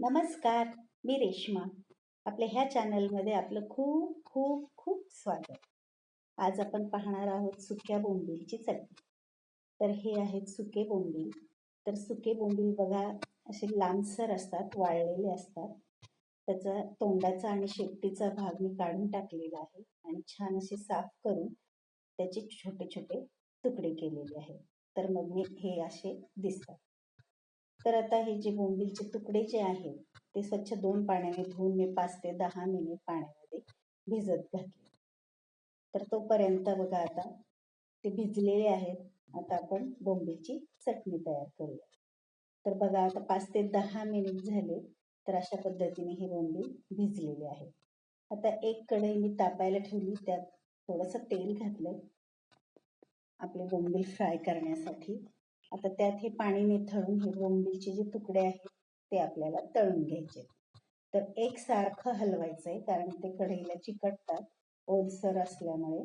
नमस्कार मी रेश्मा. आपल्या ह्या चॅनलमध्ये आपलं खूप खूप खूप स्वागत. आज आपण पाहणार आहोत सुक्या बोंबीलची चटणी. तर हे आहेत सुके बोंबील तर सुके बोंबील बघा असे लांबसर असतात वाळलेले असतात. त्याचा तोंडाचा आणि शेपटीचा भाग मी काढून टाकलेला आहे आणि छान असे साफ करून त्याचे छोटे छोटे तुकडे केलेले आहेत. तर मग मी हे असे दिसतात. तर आता हे जे बोंबीलचे तुकडे जे आहेत ते स्वच्छ दोन पाण्याने धुवून मी पाच ते दहा मिनिट पाण्यामध्ये भिजत घातले. तर तोपर्यंत बघा आता ते भिजलेले आहेत. आता आपण बोंबीलची चटणी तयार करूया. तर बघा आता पाच ते दहा मिनिट झाले तर अशा पद्धतीने हे बोंबील भिजलेले आहेत आता एक कढई मी तापायला ठेवली त्यात थोडंसं तेल घातलं आपले बोंबील फ्राय करण्यासाठी. आता त्यात हे पाणी निथळून हे बोंबीलचे जे तुकडे आहेत ते आपल्याला तळून घ्यायचे तर एक सारखं हलवायचं आहे कारण ते कढईला चिकटतात ओलसर असल्यामुळे.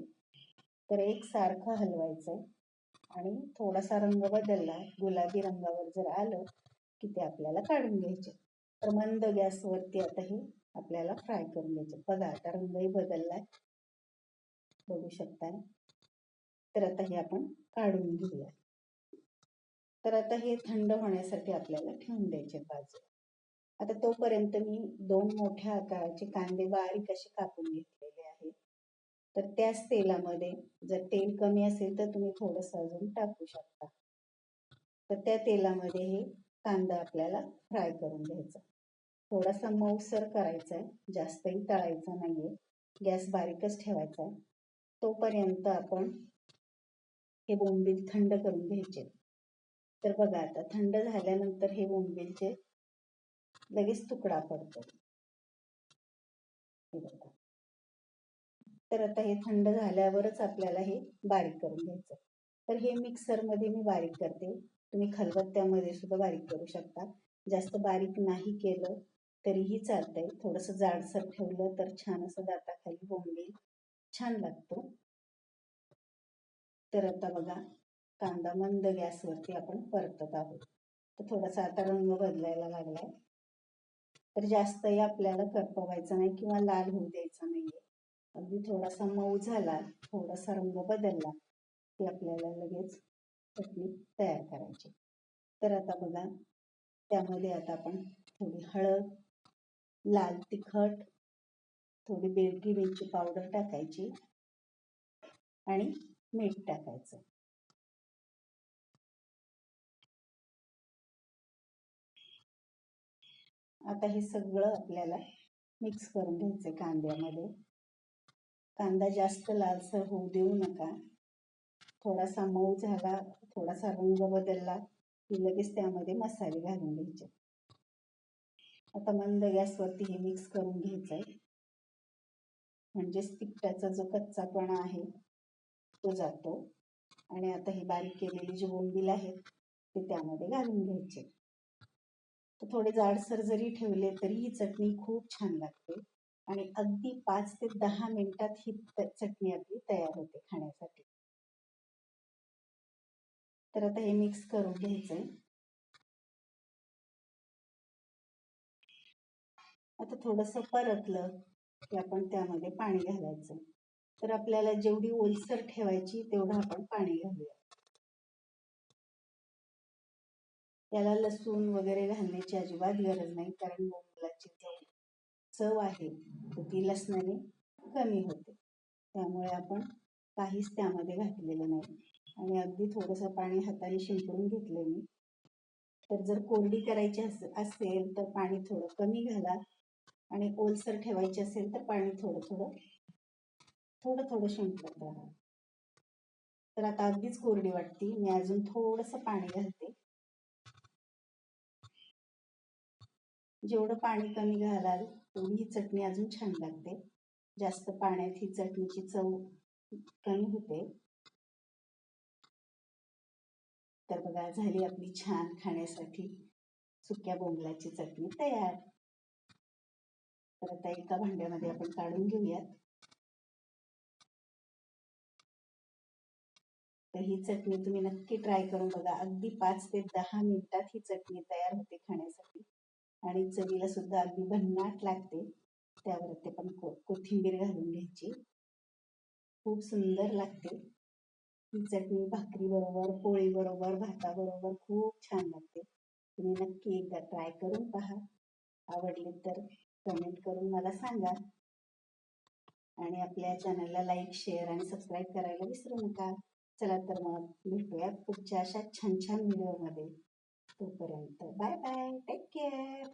तर एक सारखं हलवायचं आहे आणि थोडासा रंग बदलला गुलाबी रंगावर जर आलं की ते आपल्याला काढून घ्यायचे. तर मंद गॅसवरती आता हे आपल्याला फ्राय करून घ्यायचे. बघा आता रंगही बदललाय बघू शकता. तर आता हे आपण काढून घेऊया. तर आता हे थंड होण्यासाठी आपल्याला ठेवून द्यायचे बाजू आता तोपर्यंत मी दोन मोठ्या आकाराचे कांदे बारीक असे कापून घेतलेले आहेत. तर त्याच तेलामध्ये जर तेल कमी असेल तर तुम्ही थोडस अजून टाकू शकता. तर त्या तेलामध्ये हे कांदा आपल्याला फ्राय करून घ्यायचा. थोडासा मऊसर करायचा आहे. जास्तही तळायचा नाहीये. गॅस बारीकच ठेवायचा आहे. तोपर्यंत आपण हे बोंबील थंड करून घ्यायचे. तर बघा आता थंड झाल्यानंतर हे बोंबीलचे लगेच तुकडा पडतो. तर आता हे थंड झाल्यावरच आपल्याला हे बारीक करून घ्यायचं. तर हे मिक्सरमध्ये मी बारीक करते. तुम्ही खलबत्त्यामध्ये सुद्धा बारीक करू शकता. जास्त बारीक नाही केलं तरीही चालतंय. थोडंसं जाडसर ठेवलं तर छान असं दाताखाली बोंबील छान लागतो. तर आता बघा कांदा मंद गॅसवरती आपण परतत आहोत. तर थोडासा आता रंग बदलायला लागलाय. तर जास्तही आपल्याला करपवायचा नाही किंवा लाल होऊ द्यायचा नाहीये. अगदी थोडासा मऊ झाला थोडासा रंग बदलला की आपल्याला लगेच चटणी तयार करायची. तर आता बघा त्यामध्ये आता आपण थोडी हळद लाल तिखट थोडी बेडगी मिरची पावडर टाकायची आणि मीठ टाकायचं. आता हे सगळं आपल्याला मिक्स करून घ्यायचं कांद्यामध्ये. कांदा जास्त लालसर होऊ देऊ नका. थोडासा मऊ झाला थोडासा रंग बदलला की लगेच त्यामध्ये मसाले घालून घ्यायचे. आता मंद गॅसवरती हे मिक्स करून घ्यायचं आहे म्हणजेच तिखटाचा जो कच्चापणा आहे तो जातो. आणि आता हे बारीक केलेली जी बोंबील आहेत ते त्यामध्ये घालून घ्यायचे. तर थोडे जाडसर जरी ठेवले तरी ही चटणी खूप छान लागते. आणि अगदी पाच ते दहा मिनिटात ही चटणी आपली तयार होते खाण्यासाठी. तर आता हे मिक्स करून घ्यायचंय. आता थोडस परतलं की आपण त्यामध्ये पाणी घालायचं. तर आपल्याला जेवढी ओलसर ठेवायची तेवढं आपण पाणी घालूया. त्याला लसूण वगैरे घालण्याची अजिबात गरज नाही कारण बोंबलाची चव चव आहे ती लसणाने कमी होते. त्यामुळे आपण काहीच त्यामध्ये घातलेलं नाही. आणि अगदी थोडंसं पाणी हाताने शिंपडून घेतले मी. तर जर कोरडी करायची असेल तर पाणी थोडं कमी घाला. आणि ओलसर ठेवायची असेल तर पाणी थोडं थोडं थोडं थोडं शिंपडत राहा. तर आता अगदीच कोरडी वाटते. मी अजून थोडस पाणी घालते. जेवढं पाणी कमी घालाल तेवढी ही चटणी अजून छान लागते. जास्त पाण्यात ही चटणीची चव कमी होते. तर बघा झाली आपली छान खाण्यासाठी सुक्या बोंबलाची चटणी तयार. तर आता एका भांड्यामध्ये आपण काढून घेऊयात. तर ही चटणी तुम्ही नक्की ट्राय करून बघा. अगदी पाच ते दहा मिनिटात ही चटणी तयार होते खाण्यासाठी. आणि चवीला सुद्धा अगदी भन्नाट लागते. त्यावरती पण को कोथिंबीर घालून घ्यायची. खूप सुंदर लागते. ही चटणी भाकरीबरोबर पोळीबरोबर भाताबरोबर खूप छान लागते. तुम्ही नक्की एकदा ट्राय करून पहा. आवडले तर कमेंट करून मला सांगा. आणि आपल्या चॅनलला लाईक शेअर आणि सबस्क्राईब करायला विसरू नका. चला तर मग भेटूया पुढच्या अशा छान छान व्हिडिओमध्ये तोपर्यंत बाय बाय टेक केअर